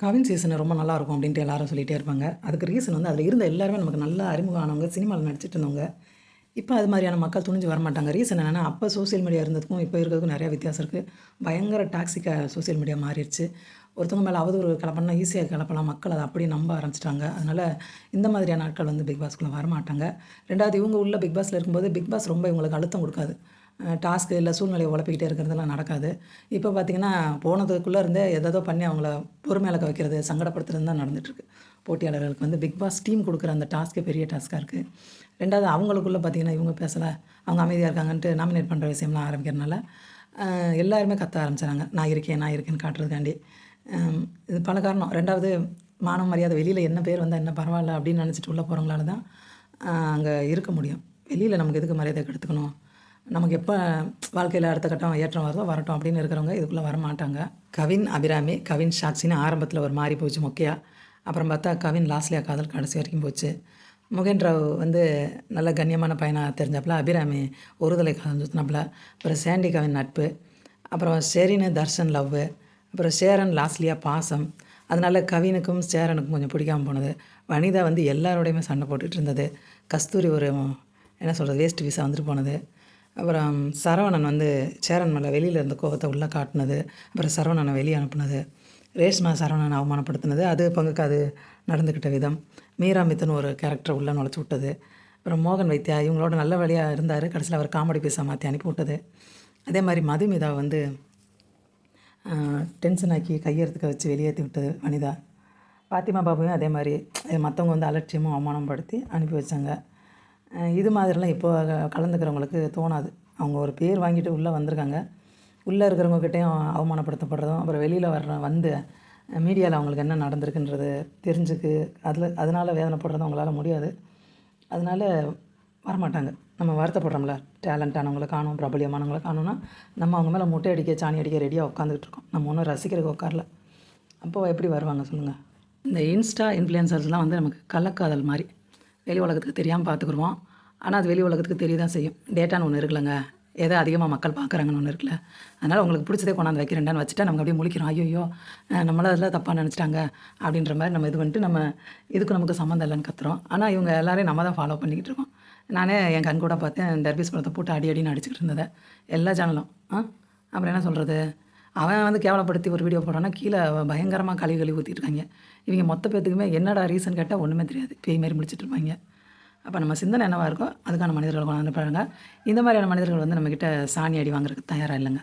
Kavin season ரொம்ப நல்லாயிருக்கும் அப்படின்ட்டு எல்லாரும் சொல்லிகிட்டே இருப்பாங்க. அதுக்கு ரீசன் வந்து அதில் இருந்த எல்லாருமே நமக்கு நல்லா அறிமுகம் ஆனவங்க சினிமாவில் நடிச்சிட்டு இருந்தவங்க இப்போ அது மாதிரியான மக்கள் துணிஞ்சு வரமாட்டாங்க. ரீசன் என்னென்னா அப்போ சோஷியல் மீடியா இருந்ததுக்கும் இப்போ இருக்கிறதுக்கும் நிறைய வித்தியாசம் இருக்குது பயங்கர டாக்ஸிக்காக சோஷியல் மீடியா மாறிடுச்சு. ஒருத்தவங்க மேலே அவதூறு கிளப்பினா ஈஸியாக கலப்பலாம் மக்கள் அதை அப்படியே நம்ப ஆரம்பிச்சிட்டாங்க. அதனால் இந்த மாதிரியான நாட்கள் வந்து பிக் பாஸ்க்குள்ளே வரமாட்டாங்க. ரெண்டாவது இவங்க உள்ள பிக் பாஸில் இருக்கும்போது பிக் பாஸ் ரொம்ப இவங்களுக்கு அழுத்தம் கொடுக்காது. டாஸ்க்கு இல்லை சூழ்நிலையை உழப்பிக்கிட்டே இருக்கிறதெல்லாம் நடக்காது. இப்போ பார்த்திங்கன்னா போனதுக்குள்ளே இருந்தே எதோ பண்ணி அவங்கள பொறுமையிலக்க வைக்கிறது சங்கடப்படுத்துறது தான் நடந்துகிட்ருக்கு போட்டியாளர்களுக்கு வந்து பிக் பாஸ் டீம் கொடுக்குற அந்த டாஸ்க்கே பெரிய டாஸ்க்காக இருக்குது ரெண்டாவது அவங்களுக்குள்ளே பார்த்திங்கன்னா இவங்க பேசலை அவங்க அமைதியாக இருக்காங்கன்ட்டு நாமினேட் பண்ணுற விஷயம்லாம் ஆரம்பிக்கிறனால எல்லாருமே கத்த ஆரம்பிச்சாங்க நான் இருக்கேன் நான் இருக்கேன்னு காட்டுறதுக்காண்டி. இது பல காரணம். ரெண்டாவது மானம் மரியாதை வெளியில் என்ன பேர் வந்தால் என்ன பரவாயில்ல அப்படின்னு நினச்சிட்டு உள்ளே போகிறவங்களால தான் அங்கே இருக்க முடியும். வெளியில் நமக்கு எதுக்கு மரியாதை கெடுத்துக்கணும்? நமக்கு எப்போ வாழ்க்கையில் அடுத்த கட்டம் ஏற்றம் வருதோ வரட்டும் அப்படின்னு இருக்கிறவங்க இதுக்குள்ளே வரமாட்டாங்க. கவின் அபிராமி கவின் சாக்சின்னு ஆரம்பத்தில் ஒரு மாறி போச்சு முக்கியா. அப்புறம் பார்த்தா கவின் லாஸ்ட்லியா காதல் கடைசி வரைக்கும் போச்சு. முகேன் ராவ் வந்து நல்ல கண்ணியமான பையனாக தெரிஞ்சாப்புல அபிராமி ஒருதலை காதல் சுற்றினாப்புல அப்புறம் சாண்டி கவின் நட்பு. அப்புறம் ஷெரினு தர்ஷன் லவ்வு அப்புறம் சேரன் லாஸ்லியா பாசம். அதனால கவினுக்கும் சேரனுக்கும் கொஞ்சம் பிடிக்காம போனது. வனிதா வந்து எல்லாரோடையுமே சண்டை போட்டுட்டு இருந்தது. கஸ்தூரி ஒரு என்ன சொல்கிறது வேஸ்ட் பீஸாக வந்துட்டு போனது. அப்புறம் சரவணன் வந்து சேரன் மேலே வெளியில் இருந்த கோபத்தை உள்ளே காட்டினது அப்புறம் சரவணனை வெளியே அனுப்புனது ரேஷ்மா சரவணனை அவமானப்படுத்தினது அது பங்குக்கு அது நடந்துக்கிட்ட விதம். மீரா மித்தன் ஒரு கேரக்டர் உள்ளே நுழைச்சி விட்டது. அப்புறம் மோகன் வைத்தியா இவங்களோட நல்ல வழியாக இருந்தார். கடைசியில் அவர் காமெடி பீஸாக மாற்றி அனுப்பி விட்டது. அதே மாதிரி மதுமிதா வந்து டென்ஷன் ஆக்கி கையெழுத்துக்க வச்சு வெளியேற்றி விட்டது வனிதா. பாத்திமா பாபுவையும் அதே மாதிரி மற்றவங்க வந்து அலட்சியமும் அவமானப்படுத்தி அனுப்பி வச்சாங்க. இது மாதிரிலாம் இப்போ கலந்துக்கிறவங்களுக்கு தோணாது. அவங்க ஒரு பேர் வாங்கிட்டு உள்ளே வந்திருக்காங்க. உள்ளே இருக்கிறவங்கக்கிட்டையும் அவமானப்படுத்தப்படுறதும் அப்புறம் வெளியில் வர்ற வந்து மீடியாவில் அவங்களுக்கு என்ன நடந்திருக்குன்றது தெரிஞ்சுக்கு அதில் அதனால் வேதனைப்படுறதும் அவங்களால முடியாது. அதனால் வரமாட்டாங்க. நம்ம வருத்தப்படுறோம்ல. டேலண்டானவங்களை காணும் பிரபலியமானவங்களை காணும்னா நம்ம அவங்க மேலே முட்டை அடிக்க சாணி அடிக்க ரெடியாக உட்காந்துக்கிட்டு இருக்கோம். நம்ம ஒன்றும் ரசிக்கிறதுக்கு உட்காரல. அப்போ எப்படி வருவாங்க சொல்லுங்கள் இந்த இன்ஸ்டா இன்ஃப்ளூயன்சர்ஸ்லாம் வந்து நமக்கு கலக்காதல் மாதிரி. வெளி உலகத்துக்கு தெரியாமல் பார்த்துக்குருவோம் ஆனால் அது வெளி உலகத்துக்கு தெரிய தான் செய்யும். டேட்டான்னு ஒன்று இருக்குல்லங்க. எதை அதிகமாக மக்கள் பார்க்குறாங்கன்னு ஒன்று இருக்குல்ல. அதனால் உங்களுக்கு பிடிச்சதே கொண்டாந்து வைக்கிறேன்டான்னு வச்சுட்டா நமக்கு அப்படியே முழிக்கிறோம். ஐயோ நம்மளாம் அதெல்லாம் தப்பாக நினச்சிட்டாங்க அப்படின்ற மாதிரி நம்ம இது வந்துட்டு நம்ம இதுக்கு நமக்கு சம்மந்தம் இல்லைன்னு கத்துறோம். ஆனால் இவங்க எல்லாரையும் நம்ம தான் ஃபாலோ பண்ணிக்கிட்டு இருக்கோம். நானே என் கண் கூட பார்த்தேன் டர்பீஸ் படத்தை போட்டு அடி அடின்னு அடிச்சுக்கிட்டு இருந்ததை. எல்லா சேனலும் ஆ? அப்புறம் என்ன சொல்கிறது அவன் வந்து கேவலப்படுத்தி ஒரு வீடியோ போட்டான்னா கீழே பயங்கரமாக கழுவி கழுவி ஊற்றிட்டு இருக்காங்க இவங்க மொத்த பேத்துக்குமே என்னடா ரீசன் கேட்டால் ஒன்றுமே தெரியாது. பேய் மாதிரி முடிச்சிட்டு இருப்பாங்க அப்போ நம்ம சிந்தனை என்னவாக இருக்கோ அதுக்கான மனிதர்கள் கொண்டாந்து பாருங்க இந்த மாதிரியான மனிதர்கள் வந்து நம்மக்கிட்ட சாணி அடி வாங்குறதுக்கு தயாராக இல்லைங்க.